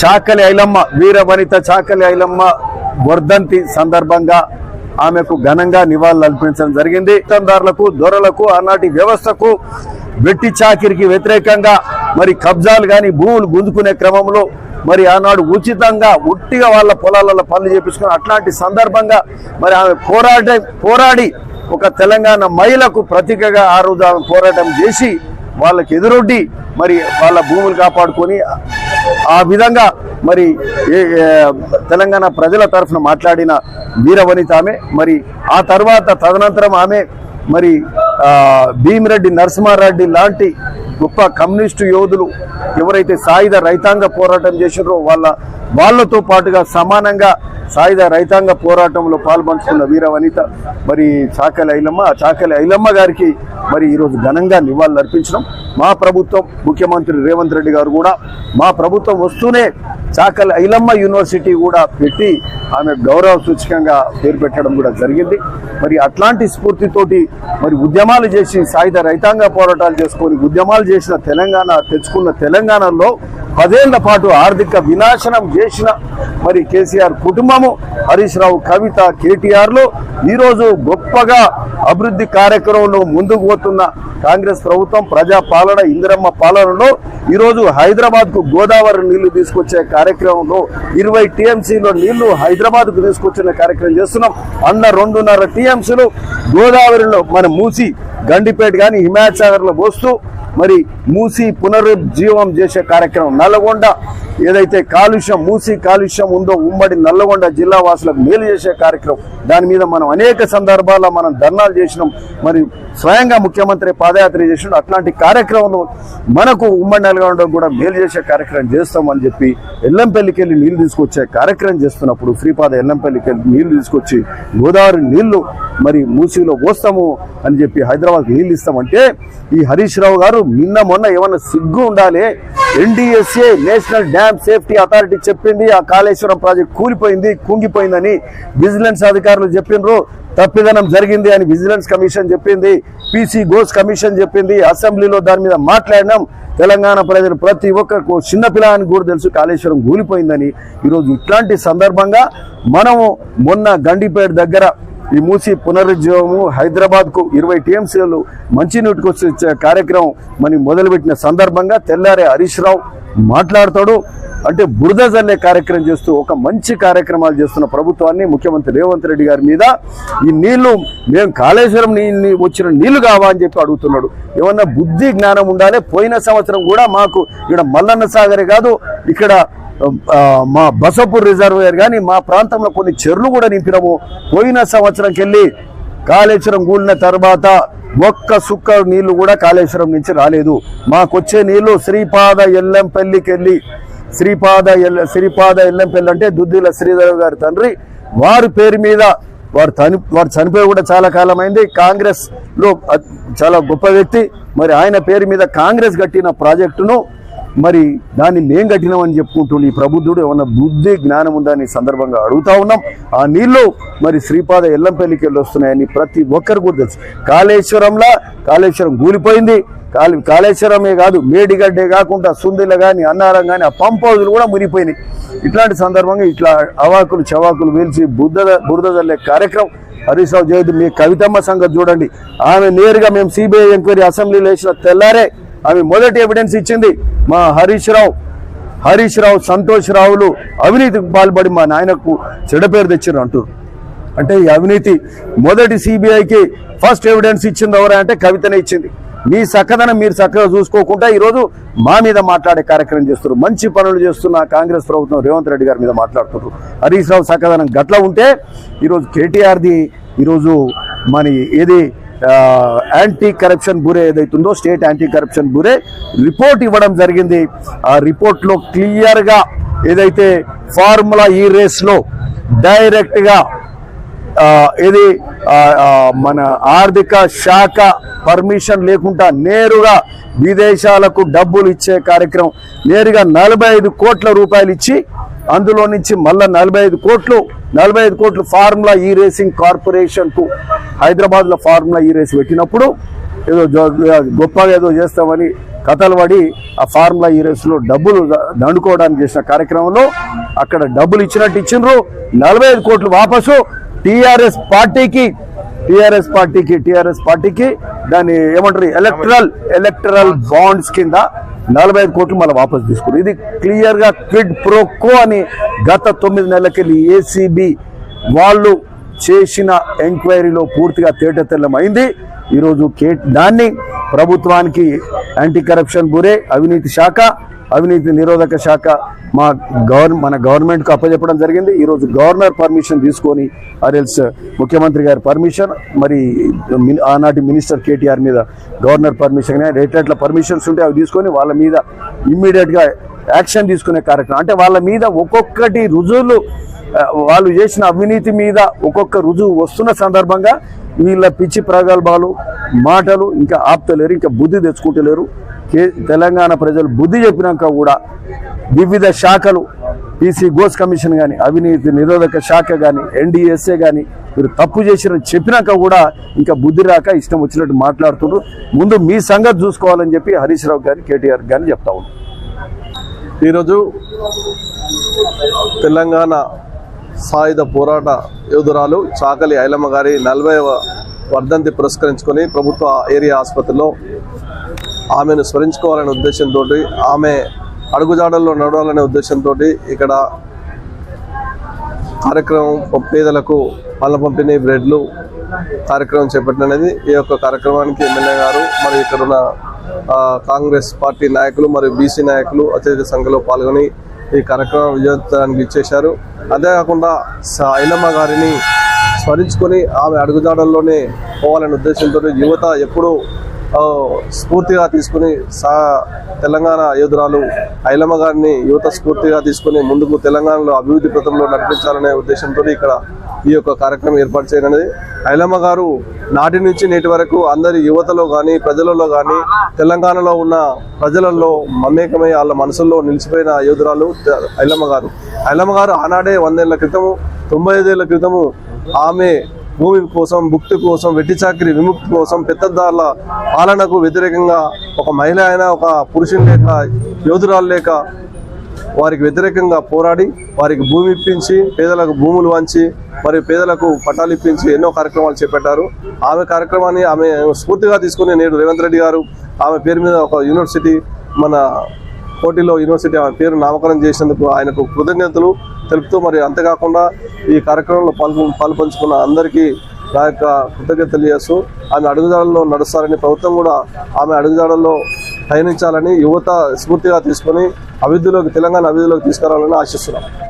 చాకలి ఐలమ్మ వీర వనిత చాకలి ఐలమ్మ వర్ధంతి సందర్భంగా ఆమెకు ఘనంగా నివాళులు అర్పించడం జరిగింది. పెత్తందారులకు దొరలకు ఆనాటి వ్యవస్థకు వెట్టి చాకిరికి వ్యతిరేకంగా మరి కబ్జాలు కానీ భూములు గుంజుకునే క్రమంలో మరి ఆనాడు ఉచితంగా ఉట్టిగా వాళ్ళ పొలాలలో పనులు చేపించుకుని అట్లాంటి సందర్భంగా మరి ఆమె పోరాట పోరాడి ఒక తెలంగాణ మహిళకు ప్రతీకగా ఆ రోజు ఆమె పోరాటం చేసి వాళ్ళకి ఎదురొడ్డి మరి వాళ్ళ భూములు కాపాడుకొని ఆ విధంగా మరి ఏ- తెలంగాణ ప్రజల తరఫున మాట్లాడిన వీరవనిత ఆమె మరి ఆ తర్వాత తదనంతరం ఆమె మరి ఆ, భీమిరెడ్డి నరసింహారెడ్డి లాంటి గొప్ప కమ్యూనిస్టు యోధులు ఎవరైతే సాయుధ రైతాంగ పోరాటం చేసారో వాళ్ళ వాళ్ళతో పాటుగా సమానంగా సాయుధ రైతాంగ పోరాటంలో పాల్పంచుకున్న వీర వనిత మరి చాకలి ఐలమ్మ ఆ చాకలి ఐలమ్మ గారికి మరి ఈరోజు ఘనంగా నివాళులు అర్పించడం మా ప్రభుత్వం. ముఖ్యమంత్రి రేవంత్ రెడ్డి గారు కూడా మా ప్రభుత్వం వస్తూనే చాకల్ ఐలమ్మ యూనివర్సిటీ కూడా పెట్టి ఆమె గౌరవ సూచకంగా పేరు పెట్టడం కూడా జరిగింది. మరి అట్లాంటి స్ఫూర్తితోటి మరి ఉద్యమాలు చేసి సాయుధ రైతాంగ పోరాటాలు చేసుకొని ఉద్యమాలు చేసిన తెలంగాణ తెచ్చుకున్న తెలంగాణలో పదేళ్ళ పాటు ఆర్థిక వినాశనం చేసిన మరి కేసీఆర్ కుటుంబము. హరీష్ రావు కవిత కేటీఆర్లు ఈరోజు గొప్పగా అభివృద్ధి కార్యక్రమంలో ముందుకు పోతున్న కాంగ్రెస్ ప్రభుత్వం ప్రజా పాలన ఇందిరమ్మ పాలనలో ఈరోజు హైదరాబాద్కు గోదావరి నీళ్ళు తీసుకొచ్చే కార్యక్రమంలో ఇరవై టీఎంసీలో నీళ్ళు హైదరాబాద్కు తీసుకొచ్చిన కార్యక్రమం చేస్తున్నాం. అన్న రెండున్నర టీఎంసీలు గోదావరిలో మన మూసి గండిపేట కానీ హిమాయత్ సాగర్లో పోస్తూ మరి మూసి పునరుజ్జీవం చేసే కార్యక్రమం. నల్లగొండ ఏదైతే కాలుష్యం మూసి కాలుష్యం ఉందో ఉమ్మడి నల్లగొండ జిల్లా వాసులకు మేలు చేసే కార్యక్రమం. దాని మీద మనం అనేక సందర్భాల్లో మనం ధర్నాలు చేసినాం. మరి స్వయంగా ముఖ్యమంత్రి పాదయాత్ర చేసినాం అట్లాంటి కార్యక్రమంలో మనకు ఉమ్మడి నల్గొండ కూడా మేలు చేసే కార్యక్రమం చేస్తామని చెప్పి ఎల్లంపల్లికి వెళ్ళి నీళ్ళు తీసుకొచ్చే కార్యక్రమం చేస్తున్నప్పుడు శ్రీపాద ఎల్లంపల్లికి వెళ్ళి నీళ్ళు తీసుకొచ్చి గోదావరి నీళ్ళు మరి మూసీలో పోస్తాము అని చెప్పి హైదరాబాద్ నీళ్ళు ఇస్తామంటే ఈ హరీష్ రావు గారు నిన్న మొన్న ఏమన్నా సిగ్గు ఉండాలి? NDSA national dam safety authority చెప్పింది. ఆ కాళేశ్వరం ప్రాజెక్ట్ కూలిపోయింది కుంగిపోయిందని విజిలెన్స్ అధికారులు చెప్పినారు తప్పిదనం జరిగింది అని విజిలెన్స్ కమిషన్ చెప్పింది పీసీ గోస్ కమిషన్ చెప్పింది అసెంబ్లీలో దాని మీద మాట్లాడినాం. తెలంగాణ ప్రజలు ప్రతి ఒక్కరు చిన్నపిల్లని కూడా తెలుసు కాళేశ్వరం కూలిపోయిందని. ఈరోజు ఇట్లాంటి సందర్భంగా మనము మొన్న గండిపేట దగ్గర ఈ మూసి పునరుజ్జీవము హైదరాబాద్కు ఇరవై టీఎంసీలు మంచినీటికి వచ్చే కార్యక్రమం మనం మొదలుపెట్టిన సందర్భంగా తెల్లారే హరీష్ రావు మాట్లాడతాడు. అంటే బురద జల్లే కార్యక్రమం చేస్తూ ఒక మంచి కార్యక్రమాలు చేస్తున్న ప్రభుత్వాన్ని ముఖ్యమంత్రి రేవంత్ రెడ్డి గారి మీద ఈ నీళ్ళు మేము కాళేశ్వరం నీళ్ళు వచ్చిన నీళ్ళు కావా అని చెప్పి అడుగుతున్నాడు. ఏమన్నా బుద్ధి జ్ఞానం ఉండాలి? పోయిన సంవత్సరం కూడా మాకు ఇక్కడ మల్లన్న సాగరే కాదు ఇక్కడ మా బసపూర్ రిజర్వేయర్ కానీ మా ప్రాంతంలో కొన్ని చెర్లు కూడా నింపినాము. పోయిన సంవత్సరంకెళ్ళి కాళేశ్వరం కూలిన తర్వాత ఒక్క సుక్క నీళ్ళు కూడా కాళేశ్వరం నుంచి రాలేదు. మాకొచ్చే నీళ్ళు శ్రీపాద ఎల్లంపల్లికెళ్ళి శ్రీపాద ఎల్ల శ్రీపాద ఎల్లంపల్లి అంటే దుద్దిల శ్రీధర్ గారి తండ్రి వారి పేరు మీద వారు చని వారు చనిపోయి కూడా చాలా కాలమైంది. కాంగ్రెస్లో చాలా గొప్ప వ్యక్తి. మరి ఆయన పేరు మీద కాంగ్రెస్ కట్టిన ప్రాజెక్టును మరి దాన్ని మేం కట్టినామని చెప్పుకుంటూ ఈ ప్రబుద్ధుడు ఏమన్నా బుద్ధి జ్ఞానం ఉందని ఈ సందర్భంగా అడుగుతా ఉన్నాం. ఆ నీళ్ళు మరి శ్రీపాద ఎల్లంపల్లికి వెళ్ళి వస్తున్నాయని ప్రతి ఒక్కరు కూడా తెలుసు. కాళేశ్వరంలా కాళేశ్వరం కూలిపోయింది. కాలి కాళేశ్వరమే కాదు మేడిగడ్డే కాకుండా సుందిల కానీ అన్నారం కానీ ఆ పంప్ హౌజులు కూడా మునిగిపోయినాయి. ఇట్లాంటి సందర్భంగా ఇట్లా అవాకులు చవాకులు వేల్చి బుద్ధ బురద జల్లే కార్యక్రమం. హరీష్ రావు మీ కవితమ్మ సంగతి చూడండి. ఆమె నేరుగా మేము సిబిఐ ఎంక్వైరీ అసెంబ్లీలో వేసిన తెల్లారే ఆమె మొదటి ఎవిడెన్స్ ఇచ్చింది మా హరీష్ రావు. హరీష్ రావు సంతోష్ రావులు అవినీతికి పాల్పడి మా నాయనకు చెడ పేరు తెచ్చారు అంటారు అంటే ఈ అవినీతి మొదటి సిబిఐకి ఫస్ట్ ఎవిడెన్స్ ఇచ్చింది ఎవరంటే అంటే కవితనే ఇచ్చింది. మీ చక్కదనం మీరు చక్కగా చూసుకోకుండా ఈరోజు మా మీద మాట్లాడే కార్యక్రమం చేస్తున్నారు. మంచి పనులు చేస్తున్న కాంగ్రెస్ ప్రభుత్వం రేవంత్ రెడ్డి గారి మీద మాట్లాడుతున్నారు. హరీష్ రావు చక్కదనం గట్ల ఉంటే ఈరోజు కేటీఆర్ది ఈరోజు మన ఏది యాంటీ కరప్షన్ బ్యూరో ఏదైతుందో state anti corruption bureau report ఇవ్వడం జరిగింది. ఆ రిపోర్ట్లో క్లియర్గా ఏదైతే ఫార్ములా ఈ రేస్లో డైరెక్ట్గా ఇది మన ఆర్థిక శాఖ పర్మిషన్ లేకుండా నేరుగా విదేశాలకు డబ్బులు ఇచ్చే కార్యక్రమం నేరుగా నలభై ఐదు కోట్ల రూపాయలు ఇచ్చి అందులో నుంచి మళ్ళా నలభై ఐదు కోట్లు నలభై ఐదు కోట్లు ఫార్ములా ఈ రేసింగ్ కార్పొరేషన్కు హైదరాబాద్లో ఫార్ములా ఈ రేస్ పెట్టినప్పుడు ఏదో గొప్పగా ఏదో చేస్తామని కథలు పడి ఆ ఫార్ములా ఈ రేసులో డబ్బులు దండుకోవడానికి చేసిన కార్యక్రమంలో అక్కడ డబ్బులు ఇచ్చినట్టు ఇచ్చిండ్రు. నలభై ఐదు కోట్లు వాపసు టిఆర్ఎస్ పార్టీకి టిఆర్ఎస్ పార్టీకి టిఆర్ఎస్ పార్టీకి దాన్ని ఏమంటారు? ఎలక్ట్రల్ ఎలక్ట్రల్ బాండ్స్ కింద నలభై ఐదు కోట్లు మళ్ళీ వాపసు తీసుకుని ఇది క్లియర్గా క్విడ్ ప్రోకో అని గత తొమ్మిది నెలలకెళ్ళి ఏసీబీ వాళ్ళు చేసిన ఎంక్వైరీలో పూర్తిగా తేటతెల్లమైంది ఈరోజు కే దాన్ని ప్రభుత్వానికి యాంటీ కరప్షన్ బురే అవినీతి శాఖ అవినీతి నిరోధక శాఖ మా గవర్న మన గవర్నమెంట్కు అప్పచెప్పడం జరిగింది. ఈరోజు గవర్నర్ పర్మిషన్ తీసుకొని ఆర్ఎల్స్ ముఖ్యమంత్రి గారి పర్మిషన్ మరి ఆనాటి మినిస్టర్ కేటీఆర్ మీద గవర్నర్ పర్మిషన్ రేటెట్ల పర్మిషన్స్ ఉంటే అవి తీసుకొని వాళ్ళ మీద ఇమ్మీడియట్గా యాక్షన్ తీసుకునే కార్యక్రమం. అంటే వాళ్ళ మీద ఒక్కొక్కటి రుజువులు వాళ్ళు చేసిన అవినీతి మీద ఒక్కొక్క రుజువు వస్తున్న సందర్భంగా వీళ్ళ పిచ్చి ప్రగల్భాలు మాటలు ఇంకా ఆపుతలేరు ఇంకా బుద్ధి తెచ్చుకుంటలేరు. కే తెలంగాణ ప్రజలు బుద్ధి చెప్పినాక కూడా వివిధ శాఖలు పీసీ గోస్ కమిషన్ కానీ అవినీతి నిరోధక శాఖ కానీ ఎన్డీఎస్ఏ కానీ మీరు తప్పు చేసిరని చెప్పినాక కూడా ఇంకా బుద్ధి రాక ఇష్టం వచ్చినట్టు మాట్లాడుతున్నారు ముందు మీ సంగతి చూసుకోవాలని చెప్పి హరీష్ రావు గారిని కేటీఆర్ గారిని చెప్తా ఉన్నాం. ఈరోజు తెలంగాణ సాయుధ పోరాట యోధురాలు చాకలి ఐలమ్మ గారి నలభైవ వర్ధంతి పురస్కరించుకొని ప్రభుత్వ ఏరియా ఆసుపత్రిలో ఆమెను స్మరించుకోవాలనే ఉద్దేశంతో ఆమె అడుగుజాడల్లో నడవాలనే ఉద్దేశంతో ఇక్కడ కార్యక్రమం పేదలకు పళ్ళ పంపిణీ బ్రెడ్లు కార్యక్రమం చేపట్టినది ఈ యొక్క కార్యక్రమానికి ఎమ్మెల్యే గారు మరి ఇక్కడ ఉన్న కాంగ్రెస్ పార్టీ నాయకులు మరియు బీసీ నాయకులు అత్యధిక సంఖ్యలో పాల్గొని ఈ కార్యక్రమం విజయవంతానికి ఇచ్చేశారు. అంతేకాకుండా ఐలమ్మ గారిని స్మరించుకొని ఆమె అడుగుజాడల్లోనే పోవాలనే ఉద్దేశంతో యువత ఎప్పుడూ స్ఫూర్తిగా తీసుకుని సా తెలంగాణ యోధురాలు ఐలమ్మ గారిని యువత స్ఫూర్తిగా తీసుకుని ముందుకు తెలంగాణలో అభివృద్ధి పథంలో నడిపించాలనే ఉద్దేశంతో ఇక్కడ ఈ యొక్క కార్యక్రమం ఏర్పాటు చేయనున్నది ఐలమ్మ గారు నాటి నుంచి నేటి వరకు అందరి యువతలో కానీ ప్రజలలో కానీ తెలంగాణలో ఉన్న ప్రజలలో మమేకమై వాళ్ళ మనసుల్లో నిలిచిపోయిన యోధురాలు ఐలమ్మ గారు. ఐలమ్మ గారు ఆనాడే వందేళ్ళ క్రితము తొంభై ఐదేళ్ళ క్రితము ఆమె భూమి కోసం భుక్తి కోసం వెట్టి చాకిరి విముక్తి కోసం పెద్దదారుల పాలనకు వ్యతిరేకంగా ఒక మహిళ అయినా ఒక పురుషుని లేక యోధురాలు లేక వారికి వ్యతిరేకంగా పోరాడి వారికి భూమి ఇప్పించి పేదలకు భూములు వంచి మరియు పేదలకు పట్టాలు ఇప్పించి ఎన్నో కార్యక్రమాలు చేపట్టారు. ఆమె కార్యక్రమాన్ని ఆమె స్ఫూర్తిగా తీసుకుని నేడు రేవంత్ రెడ్డి గారు ఆమె పేరు మీద ఒక యూనివర్సిటీ మన పోటీలో యూనివర్సిటీ ఆమె పేరు నామకరణం చేసినందుకు ఆయనకు కృతజ్ఞతలు తెలుపుతూ మరి అంతేకాకుండా ఈ కార్యక్రమంలో పాల్గొ పాల్పంచుకున్న అందరికీ నా యొక్క కృతజ్ఞతలు తెలియజేస్తూ ఆమె అడుగుదాడల్లో నడుస్తారని ప్రభుత్వం కూడా ఆమె అడుగుదాడల్లో పయనించాలని యువత స్ఫూర్తిగా తీసుకొని అభివృద్ధిలోకి తెలంగాణ అభివృద్ధిలోకి తీసుకురావాలని ఆశిస్తున్నాం.